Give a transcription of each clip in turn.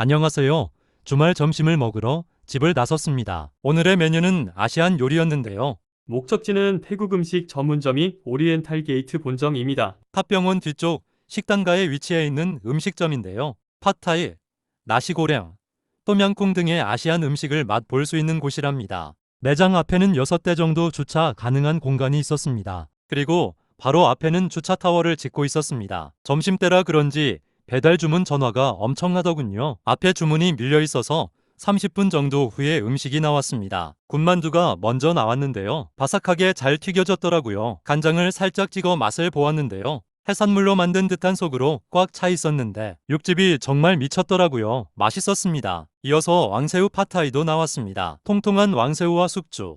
안녕하세요. 주말 점심을 먹으러 집을 나섰습니다. 오늘의 메뉴는 아시안 요리였는데요. 목적지는 태국 음식 전문점인 오리엔탈 게이트 본점입니다. 팥병원 뒤쪽 식당가에 위치해 있는 음식점인데요. 팟타이, 나시고랭, 똠양꿍 등의 아시안 음식을 맛볼 수 있는 곳이랍니다. 매장 앞에는 6대 정도 주차 가능한 공간이 있었습니다. 그리고 바로 앞에는 주차 타워를 짓고 있었습니다. 점심때라 그런지 배달 주문 전화가 엄청나더군요. 앞에 주문이 밀려 있어서 30분 정도 후에 음식이 나왔습니다. 군만두가 먼저 나왔는데요. 바삭하게 잘 튀겨졌더라고요. 간장을 살짝 찍어 맛을 보았는데요. 해산물로 만든 듯한 속으로 꽉 차 있었는데 육즙이 정말 미쳤더라고요. 맛있었습니다. 이어서 왕새우 팟타이도 나왔습니다. 통통한 왕새우와 숙주,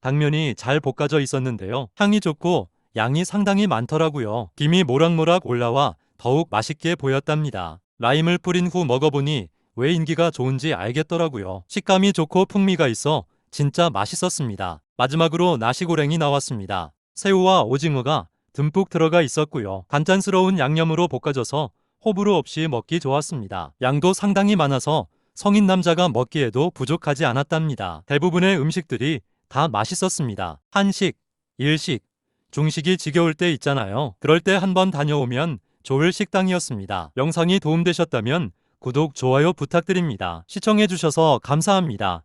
당면이 잘 볶아져 있었는데요. 향이 좋고 양이 상당히 많더라고요. 김이 모락모락 올라와 더욱 맛있게 보였답니다. 라임을 뿌린 후 먹어보니 왜 인기가 좋은지 알겠더라고요. 식감이 좋고 풍미가 있어 진짜 맛있었습니다. 마지막으로 나시고랭이 나왔습니다. 새우와 오징어가 듬뿍 들어가 있었고요. 간짠스러운 양념으로 볶아져서 호불호 없이 먹기 좋았습니다. 양도 상당히 많아서 성인 남자가 먹기에도 부족하지 않았답니다. 대부분의 음식들이 다 맛있었습니다. 한식, 일식, 중식이 지겨울 때 있잖아요. 그럴 때 한번 다녀오면 좋을 식당이었습니다. 영상이 도움되셨다면 구독, 좋아요 부탁드립니다. 시청해주셔서 감사합니다.